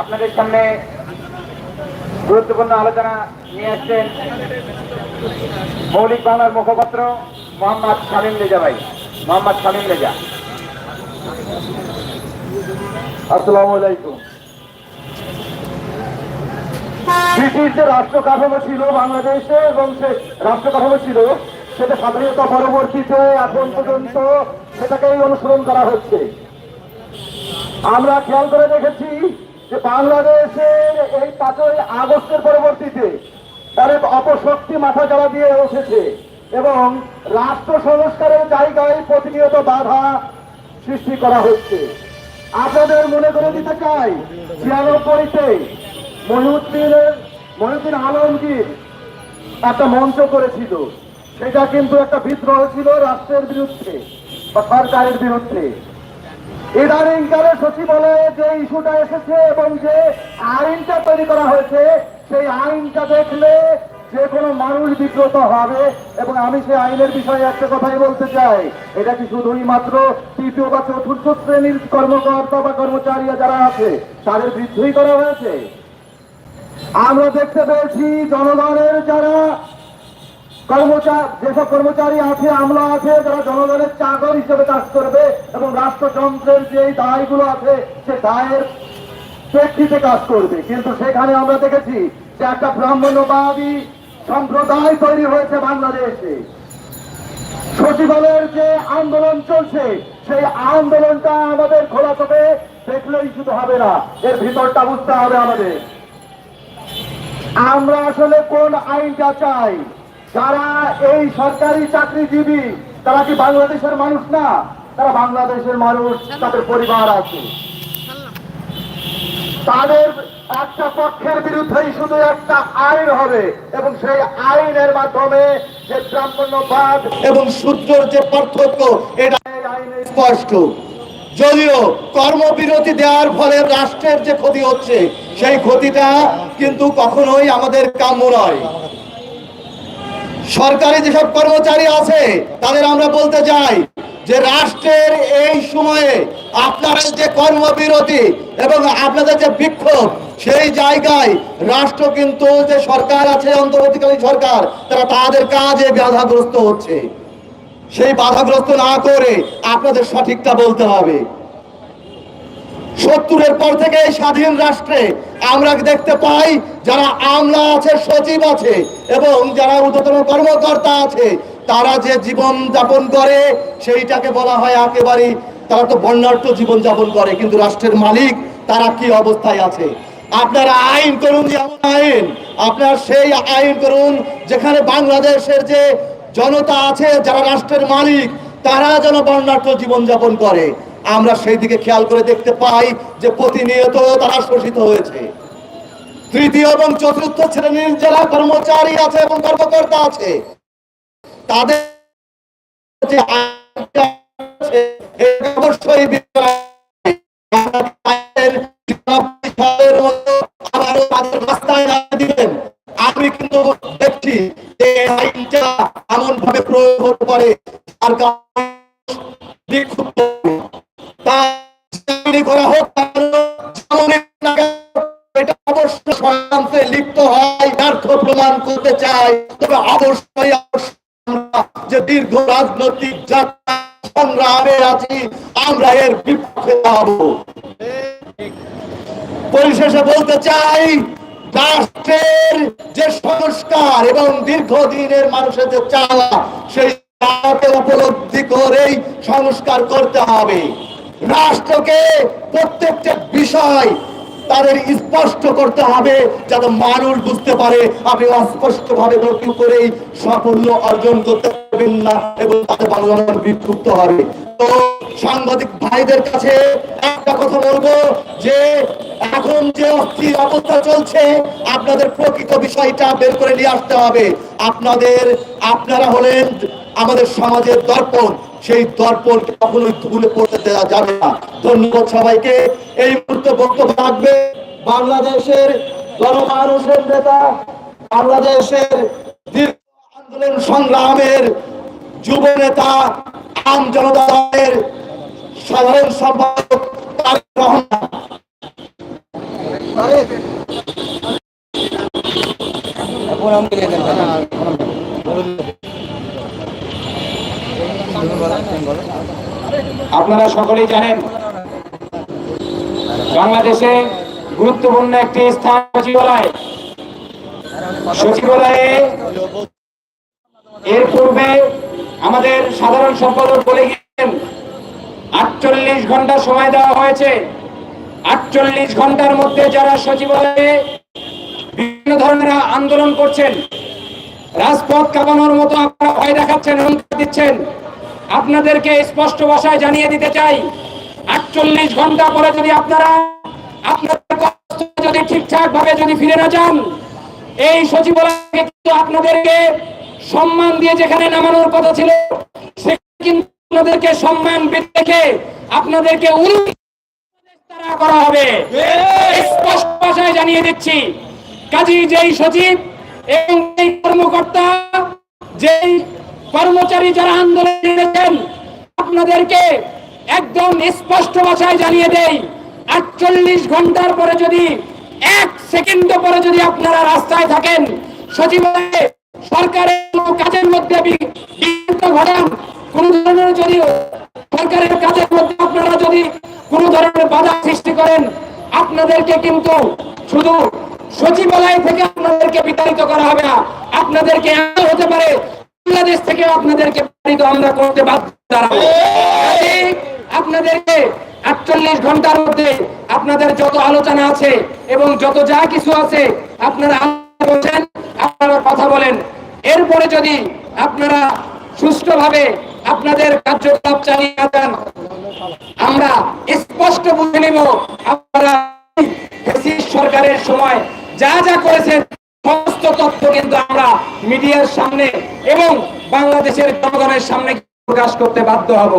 আপনাদের সামনে গুরুত্বপূর্ণ আলোচনা নিয়ে আসছেন মৌলিক বাংলার মুখপাত্র মোহাম্মদ শামীম রেজা ভাই। মোহাম্মদ শামীম রেজা আসসালামু আলাইকুম। ব্রিটিশ যে রাষ্ট্র কাঠামো ছিল বাংলাদেশে এবং সে রাষ্ট্র কাঠামো ছিল, সেটা স্বাধীনতা পরবর্তীতে এখন পর্যন্ত সেটাকেই অনুসরণ করা হচ্ছে। আমরা খেয়াল করে দেখেছি যে বাংলাদেশের এই পাঁচই আগস্টের পরবর্তীতে তাদের অপশক্তি মাথা চালা দিয়ে এসেছে এবং রাষ্ট্র সংস্কারের জায়গায় প্রতিনিয়ত বাধা সৃষ্টি করা হচ্ছে। আপনাদের মনে করে দিতে চাই, ছিয়ানব্বইতে মহিউদ্দিনের, মহিউদ্দিন আলমগীর একটা মঞ্চ করেছিল। সেটা কিন্তু একটা বিদ্রোহ ছিল রাষ্ট্রের বিরুদ্ধে বা সরকারের বিরুদ্ধে। ইদানিংকালে সচিবালয়ে যে ইস্যুটা এসেছে এবং যে আইনটা তৈরি করা হয়েছে, সেই আইনটা দেখলে যে কোনো মানুষ বিব্রত হবে। এবং আমি সেই আইনের বিষয়ে একটা কথাই বলতে চাই। এটা কি শুধুই মাত্র তৃতীয় বা চতুর্থ শ্রেণির কর্মকর্তা বা কর্মচারী যারা আছে, তাদের বৃদ্ধিই করা হয়েছে? আমরা দেখতে পেয়েছি, জনগণের যারা কর্মচারী যেসব কর্মচারী আছে, আমলা আছে যারা জনগণের চাকর হিসেবে কাজ করবে এবং রাষ্ট্রযন্ত্রের যে দায়গুলো আছে, সে দায়ের প্রেক্ষিতে কাজ করবে। কিন্তু সেখানে আমরা দেখেছি যে একটা ব্রাহ্মণ্যবাদী সম্প্রদায় তৈরি হয়েছে বাংলাদেশে। সচিবালয়ের যে আন্দোলন চলছে, সেই আন্দোলনটা আমাদের খোলা চোখে দেখলেই শুধু হবে না, এর ভিতরটা বুঝতে হবে আমাদের। আমরা আসলে কোন আইনটা চাই? যারা এই সরকারি চাকরিজীবী, তারা কি বাংলাদেশের মানুষ না? তারা বাংলাদেশের মানুষ, তাদের পরিবার আছে। তাদের একটা পক্ষের বিরুদ্ধেই শুধু একটা আইন হবে এবং সেই আইনের মাধ্যমে যে ব্রাহ্মণ্যবাদ এবং সূত্রের যে পার্থক্য, এটা স্পষ্ট। যদিও কর্মবিরতি দেওয়ার ফলে রাষ্ট্রের যে ক্ষতি হচ্ছে, সেই ক্ষতিটা কিন্তু কখনোই আমাদের কাম্য নয়। সরকারি যেসব কর্মচারী আছে, তাদের আমরা বলতে চাই যে রাষ্ট্রের এই সময়ে আপনারা যে কর্মবিরতি এবং আপনাদের যে বিক্ষোভ, সেই জায়গায় রাষ্ট্র কিন্তু যে সরকার আছে, অন্তর্বর্তীকালীন সরকার, তারা তাদের কাজে বাধাগ্রস্ত হচ্ছে। সেই বাধাগ্রস্ত না করে আপনাদের সঠিকটা বলতে হবে। সত্তরের পর থেকে স্বাধীন রাষ্ট্রে আমরা দেখতে পাই যারা আমলা আছে, সচিব আছে, এবং যারা ঊর্ধ্বতন কর্মকর্তা আছে, তারা যে জীবন যাপন করে, সেইটাকে বলা হয় একেবারে তারা তো বর্ণাঢ্য জীবন যাপন করে, কিন্তু রাষ্ট্রের মালিক তারা কি অবস্থায় আছে? আপনারা আইন করুন যেমন আইন, আপনার সেই আইন করুন যেখানে বাংলাদেশের যে জনতা আছে, যারা রাষ্ট্রের মালিক, তারা যেন বর্ণাঢ্য জীবনযাপন করে। আমরা সেই দিকে খেয়াল করে দেখতে পাই যে প্রতিনিয়ত তারা শোষিত হয়েছে। তৃতীয় এবং চতুর্থ শ্রেণির যারা কর্মচারী আছে এবং কর্মকর্তা আছে, তাদের আমি কিন্তু দেখছি যে আইনটা এমন ভাবে প্রয়োগ হতে পারে। আর বিক্ষুব্ধ করা হোক লিপ্ত হয়, ব্যর্থ প্রমাণ করতে চাই তবে অবশ্যই যে দীর্ঘ রাজনৈতিক যাত্রা সংগ্রামে আছি, আমরা এর বিপক্ষে পরিশেষে বলতে চাই, রাষ্ট্রের যে সংস্কার এবং দীর্ঘদিনের মানুষের যে চাওয়া, সেই উপলব্ধি করেই সংস্কার করতে হবে। রাষ্ট্রকে প্রত্যেকটা বিষয় তাদের স্পষ্ট করতে হবে যাতে মানুষ বুঝতে পারে আপনি অস্পষ্ট ভাবে করেই সাফল্য অর্জন করতে পারবেন না এবং তাদের বাংলাদেশ বিক্ষুব্ধ হবে। তো সাংবাদিক ভাইদের কাছে একটা কথা বলব যে এখন যে অস্থির অবস্থা চলছে, আপনাদের প্রকৃত বিষয়টা বের করে নিয়ে আসতে হবে। আপনাদের, আপনারা হলেন আমাদের সমাজের দর্পণ। সেই দর্পণ কখনোই ধুলে পড়তে দেওয়া যাবে না। ধন্যবাদ সবাইকে। এই মুহূর্তে বক্তব্য রাখবে বাংলাদেশের জনমানুষের নেতা, বাংলাদেশের দীর্ঘ আন্দোলন সংগ্রামের যুব নেতা, আম জনতা দলের সাধারণ সম্পাদক তারেক রহমান। আপনারা সকলেই জানেন, বাংলাদেশে গুরুত্বপূর্ণ একটি স্থান সচিবালয়। সচিবালয়ে এর পূর্বে আমাদের সাধারণ সম্পাদক বলে গিয়েছেন আটচল্লিশ ঘণ্টা সময় দেওয়া হয়েছে। আটচল্লিশ ঘণ্টার মধ্যে যারা সচিবালয়ে বিভিন্ন ধরনের আন্দোলন করছেন, রাজপথ কাঁপানোর মতো আপনারা ভয় দেখাচ্ছেন, হুঙ্কার দিচ্ছেন। আপনাদেরকে স্পষ্ট ভাষায় জানিয়ে দিতে চাই আটচল্লিশ ঘণ্টা পরে যদি আপনারা আপনাদের যদি ঠিকঠাক ভাবে যদি ফিরে না যান, এই সচিবালয়কে কিন্তু আপনাদেরকে সম্মান দিয়ে যেখানে নামানোর কথা ছিল সেখানে কিন্তু আপনাদেরকে সম্মান রেখে আপনাদেরকে করা হবে। স্পষ্ট ভাষায় জানিয়ে দিচ্ছি, কাজী যেই সচিব এবং এই কর্মকর্তা, যেই কর্মচারী যারা আন্দোলনে নেমেছেন আপনাদেরকে একদম স্পষ্ট ভাষায় জানিয়ে দেই, আটচল্লিশ ঘণ্টার পরে যদি, এক সেকেন্ড পরে যদি আপনারা রাস্তায় থাকেন, সচিবালয়ে সরকারের কাজের মধ্যে ঘটান, কোন ধরনের যদি সরকারের কাজের মধ্যে আপনারা যদি কোন ধরনের বাধা সৃষ্টি করেন, আপনাদেরকে কিন্তু শুধু সচিবালয় থেকে আপনাদেরকে বিতাড়িত করা হবে না, আপনাদেরকে হতে পারে। বাংলাদেশ থেকে আপনাদেরকে বিতাড়িত আমরা করতে বাধ্য। আপনাদেরকে আটচল্লিশ ঘণ্টার মধ্যে আপনাদের যত আলোচনা আছে এবং যত যা কিছু আছে আপনারা করছেন, আপনারা কথা বলেন। এরপরে যদি আপনারা সুষ্ঠুভাবে আপনাদের কার্যকলাপ চালিয়ে যান, আমরা স্পষ্ট বুঝে নিব আপনারা সরকারের সময় যা যা করেছেন সমস্ত তথ্য কিন্তু আমরা মিডিয়ার সামনে এবং বাংলাদেশের জনগণের সামনে প্রকাশ করতে বাধ্য হব।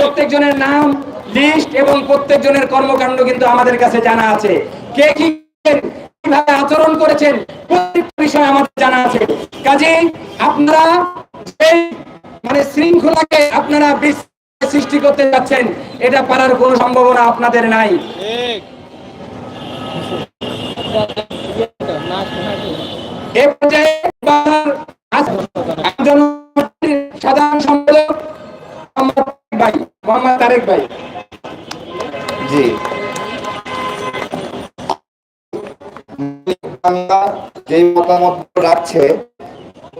প্রত্যেকজনের নাম লিস্ট এবং প্রত্যেকজনের কর্মকাণ্ড কিন্তু আমাদের কাছে জানা আছে। কে কি কীভাবে আচরণ করেছেন প্রত্যেকটা বিষয় আমাদের জানা আছে। কাজেই আপনারা মানে শৃঙ্খলাকে আপনারা সৃষ্টি করতে যাচ্ছেন এটা পারার কোনো সম্ভাবনা আপনাদের নাই। এ পর্যায়ে সাধারণ সম্পাদক ভাই মোহাম্মদ তারেক ভাই জি বাংলা যে মতামত রাখছে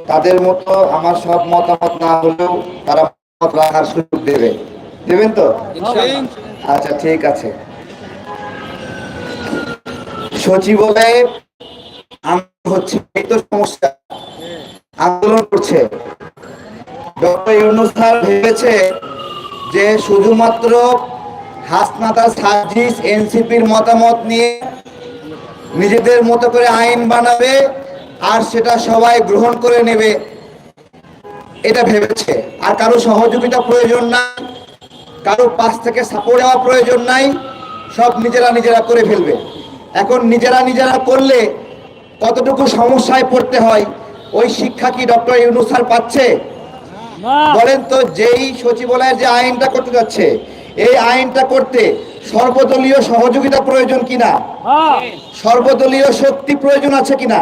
তাদের মতো আমার সব মতামত না হলেও তারা মতামত রাখার সুযোগ দেবে দেবেন তো আচ্ছা ঠিক আছে। সচিবালয়ে হচ্ছে সমস্যা। আন্দোলন করছে। ডক্টর ভেবেছে যে শুধুমাত্র হাসনাতা সার্জিস এনসিপির মতামত নিয়ে নিজেদের মতো করে আইন বানাবে আর সেটা সবাই গ্রহণ করে নেবে। এটা ভেবেছে। আর কারও সহযোগিতা প্রয়োজন নাই, কারও পাশ থেকে সাপোর্ট দেওয়া প্রয়োজন নাই, সব নিজেরা নিজেরা করে ফেলবে। এখন নিজেরা নিজেরা করলে কতটুকু সমস্যায় পড়তে হয় ওই শিক্ষা কি ডক্টর ইউনুস স্যার পাচ্ছে? বলেন তো যেই সচিবালয়ের যে আইনটা করতে যাচ্ছে এই আইনটা করতে সর্বদলীয় সহযোগিতা প্রয়োজন কিনা? সর্বদলীয় শক্তি প্রয়োজন আছে কিনা?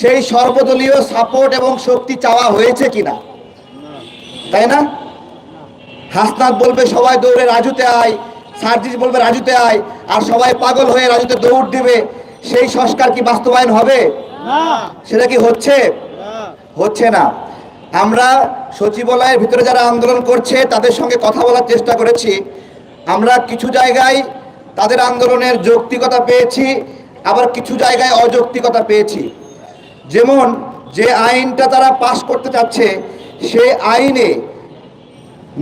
সেই সর্বদলীয় সাপোর্ট এবং শক্তি চাওয়া হয়েছে কিনা? তাই না? হাসনাত বলবে সবাই দৌড়ে রাজুতে আয় সার্জিস বলবে রাজুতে আয় আর সবাই পাগল হয়ে রাজুতে দৌড় দিবে। সেই সংস্কার কি বাস্তবায়ন হবে? সেটা কি হচ্ছে? হচ্ছে না। আমরা সচিবালয়ের ভিতরে যারা আন্দোলন করছে তাদের সঙ্গে কথা বলার চেষ্টা করেছি। আমরা কিছু জায়গায় তাদের আন্দোলনের যৌক্তিকতা পেয়েছি আবার কিছু জায়গায় অযৌক্তিকতা পেয়েছি। যেমন যে আইনটা তারা পাশ করতে চাচ্ছে সে আইনে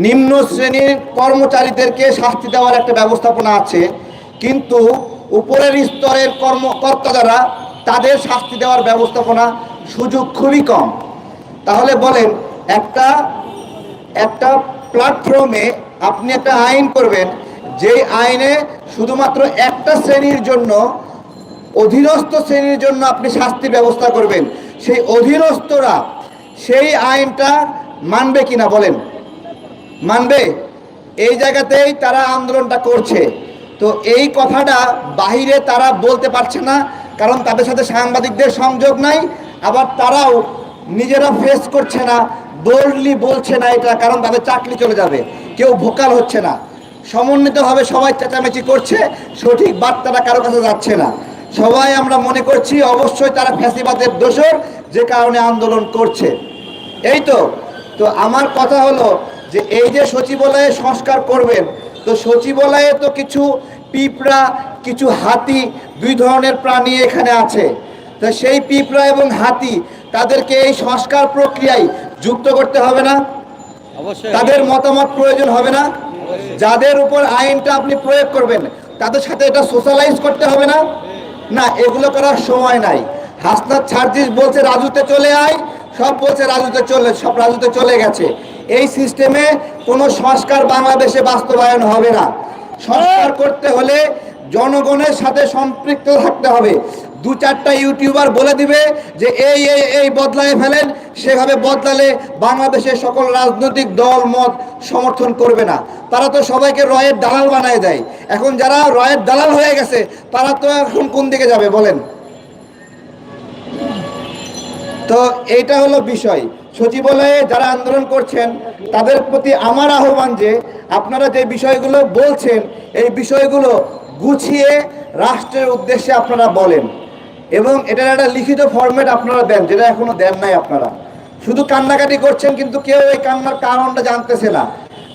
নিম্ন শ্রেণির কর্মচারীদেরকে শাস্তি দেওয়ার একটা ব্যবস্থাপনা আছে। কিন্তু উপরের স্তরের কর্মকর্তা যারা তাদের শাস্তি দেওয়ার ব্যবস্থাপনা সুযোগ খুবই কম। তাহলে বলেন, একটা একটা প্ল্যাটফর্মে আপনি একটা আইন করবেন যে আইনে শুধুমাত্র একটা শ্রেণির জন্য, অধীনস্থ শ্রেণির জন্য আপনি শাস্তির ব্যবস্থা করবেন। সেই অধীনস্থরা সেই আইনটা মানবে কিনা বলেন? মানবে? এই জায়গাতেই তারা আন্দোলনটা করছে। তো এই কথাটা বাহিরে তারা বলতে পারছে না, কারণ তাদের সাথে সাংবাদিকদের সংযোগ নাই, আবার তারাও নিজেরা ফেস করছে না বোল্ডলি বলছে না এটা, কারণ তাদের চাকরি চলে যাবে, কেউ ভোকাল হচ্ছে না। সমন্বিতভাবে সবাই চেঁচামেচি করছে, সঠিক বার্তাটা কারও কাছে যাচ্ছে না। সবাই আমরা মনে করছি অবশ্যই তারা ফ্যাসিবাদের দোষর, যে কারণে আন্দোলন করছে। এই তো তো আমার কথা হলো যে এই যে সচিবালয়ে সংস্কার করবেন তো সচিবালয়ে তো কিছু পিঁপড়া কিছু হাতি দুই ধরনের প্রাণী এখানে আছে। তো সেই পিঁপড়া এবং হাতি তাদেরকে এই সংস্কার প্রক্রিয়ায় যুক্ত করতে হবে না? তাদের মতামত প্রয়োজন হবে না? যাদের উপর আইনটা আপনি প্রয়োগ করবেন তাদের সাথে এটা সোশ্যালাইজ করতে হবে না? না এগুলো করার সময় নাই। হাসনাত ছাড়জিস বলছে রাজুতে চলে আয়। সব বলছে রাজুতে চলে সব রাজুতে চলে গেছে। এই সিস্টেমে কোনো সংস্কার বাংলাদেশে বাস্তবায়ন হবে না। সংস্কার করতে হলে জনগণের সাথে সম্পৃক্ত থাকতে হবে। দু চারটা ইউটিউবার বলে দিবে যে এই এই এই বদলায় ফেলেন, সেভাবে বদলালে বাংলাদেশের সকল রাজনৈতিক দল, মত সমর্থন করবে না। তারা তো সবাইকে রয়ের দালাল বানায় দেয়। এখন যারা রয়ের দালাল হয়ে গেছে, তারা তো এখন কোন দিকে যাবে বলেন? তো এইটা হলো বিষয়। সচিবালয়ে যারা আন্দোলন করছেন, তাদের প্রতি আমার আহ্বান যে আপনারা যে বিষয়গুলো বলছেন, এই বিষয়গুলো গুছিয়ে রাষ্ট্রের উদ্দেশ্যে আপনারা বলেন। এবং এটার একটা লিখিত ফরম্যাট আপনারা দেন, যেটা এখনও দেন নাই আপনারা। শুধু কান্নাকাটি করছেন, কিন্তু কেউ এই কান্নার কারণটা জানতেছে না।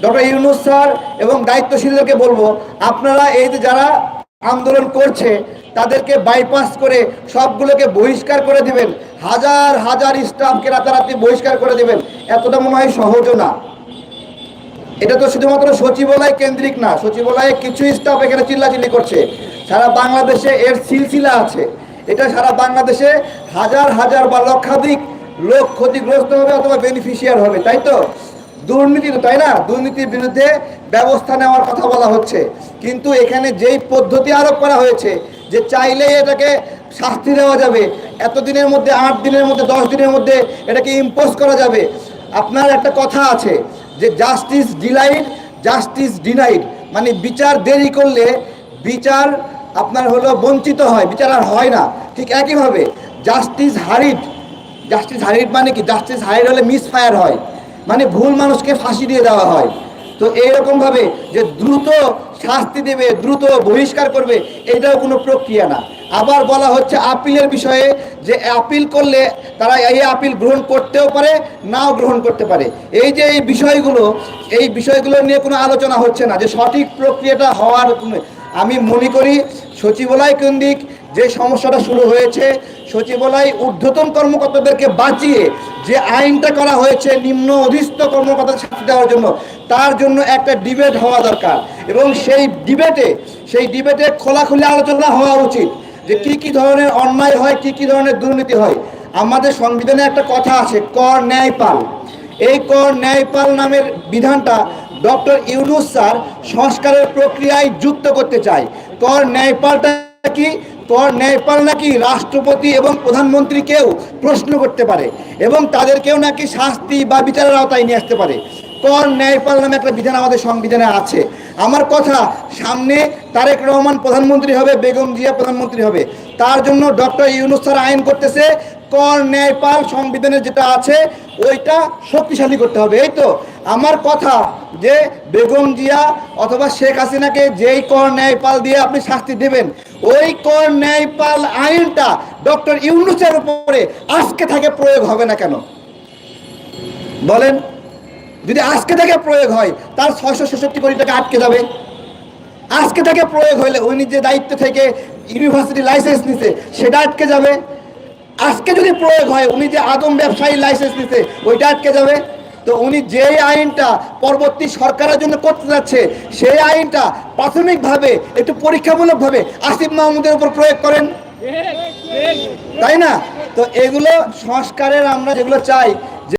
ডক্টর ইউনুস স্যার এবং দায়িত্বশীলদেরকে বলব, আপনারা এই যে যারা আন্দোলন করছে, তাদেরকে বাইপাস করে সবগুলোকে বহিষ্কার করে দিবেন। হাজার হাজার স্টাফকে রাতারাতি বহিষ্কার করে দিবেন। এতটা মনে হয় সহজও না। এটা তো শুধুমাত্র সচিবালয় কেন্দ্রিক না, সচিবালয়ে কিছু স্টাফ এখানে চিল্লাচিল্লি করছে। সারা বাংলাদেশে এর সিলসিলা আছে। এটা সারা বাংলাদেশে হাজার হাজার বা লক্ষাধিক লোক ক্ষতিগ্রস্ত হবে অথবা বেনিফিশিয়ার হবে, তাই তো? দুর্নীতি তাই না? দুর্নীতির বিরুদ্ধে ব্যবস্থা নেওয়ার কথা বলা হচ্ছে। কিন্তু এখানে যেই পদ্ধতি আরোপ করা হয়েছে, যে চাইলেই এটাকে শাস্তি দেওয়া যাবে এত দিনের মধ্যে, আট দিনের মধ্যে, দশ দিনের মধ্যে এটাকে ইম্পোজ করা যাবে। আপনার একটা কথা আছে, যে জাস্টিস ডিলাইড জাস্টিস ডিনাইড মানে বিচার দেরি করলে বিচার আপনার হলো বঞ্চিত হয়, বিচার আর হয় না। ঠিক একইভাবে জাস্টিস হারিড জাস্টিস হারিড মানে কি? জাস্টিস হারিড হলে মিসফায়ার হয়। মানে ভুল মানুষকে ফাঁসি দিয়ে দেওয়া হয়। তো এইরকম ভাবে যে দ্রুত শাস্তি দেবে, দ্রুত বহিষ্কার করবে, এটাও কোনো প্রক্রিয়া না। আবার বলা হচ্ছে আপিলের বিষয়ে যে আপিল করলে তারা এই আপিল গ্রহণ করতেও পারে, নাও গ্রহণ করতে পারে। এই যে এই বিষয়গুলো এই বিষয়গুলো নিয়ে কোনো আলোচনা হচ্ছে না। যে সঠিক প্রক্রিয়াটা হওয়ার আমি মনে করি সচিবালয় কেন্দ্রিক যে সমস্যাটা শুরু হয়েছে, সচিবালয় ঊর্ধ্বতন কর্মকর্তাদেরকে বাঁচিয়ে যে আইনটা করা হয়েছে নিম্ন অধীস্থ কর্মকর্তা শাস্তি দেওয়ার জন্য, তার জন্য একটা ডিবেট হওয়া দরকার। এবং সেই ডিবেটে সেই ডিবেটে খোলাখুলি আলোচনা হওয়া উচিত যে কি কি ধরনের অন্যায় হয়, কি কি ধরনের দুর্নীতি হয়। আমাদের সংবিধানে একটা কথা আছে, কর ন্যায়পাল এই কর ন্যায়পাল নামের বিধানটা ডক্টর ইউনুস স্যার সংস্কারের প্রক্রিয়ায় যুক্ত করতে চায়। কর ন্যায়পালটা কি? কর ন্যায়পাল নাকি রাষ্ট্রপতি এবং প্রধানমন্ত্রীকেও প্রশ্ন করতে পারে এবং তাদেরকেও নাকি শাস্তি বা বিচারের আওতায় নিয়ে আসতে পারে। কর ন্যায়পাল নামে একটা বিধান আমাদের সংবিধানে আছে। আমার কথা, সামনে তারেক রহমান প্রধানমন্ত্রী হবে, বেগম জিয়া প্রধানমন্ত্রী হবে। তার জন্য ডক্টর ইউনুস স্যার আইন করতেছে কর ন্যায়পাল সংবিধানে যেটা আছে, ওইটা শক্তিশালী করতে হবে। এই তো, আমার কথা যে বেগম জিয়া অথবা শেখ হাসিনাকে যেই কর ন্যায়পাল দিয়ে আপনি শাস্তি দেবেন ওই কর ন্যায়পাল আইনটা ডক্টর ইউনুসের উপরে আজকে থেকে প্রয়োগ হবে না কেন? বলেন, যদি আজকে থেকে প্রয়োগ হয়, তার ছয়শো ছেষট্টি কোটি টাকা আটকে যাবে। আজকে থেকে প্রয়োগ হলে উনি যে দায়িত্ব থেকে ইউনিভার্সিটি লাইসেন্স নিছে, সেটা আটকে যাবে। আজকে যদি প্রয়োগ হয়, উনি যে আদম ব্যবসায়ী লাইসেন্স নিছে, ওইটা আটকে যাবে। তো উনি যে আইনটা পরবর্তী সরকারের জন্য করতে যাচ্ছে, সেই আইনটা প্রাথমিকভাবে, একটু পরীক্ষামূলকভাবে আসিফ মাহমুদের উপর প্রয়োগ করেন। তাই না? তো এগুলো সংস্কারের আমরা যেগুলো চাই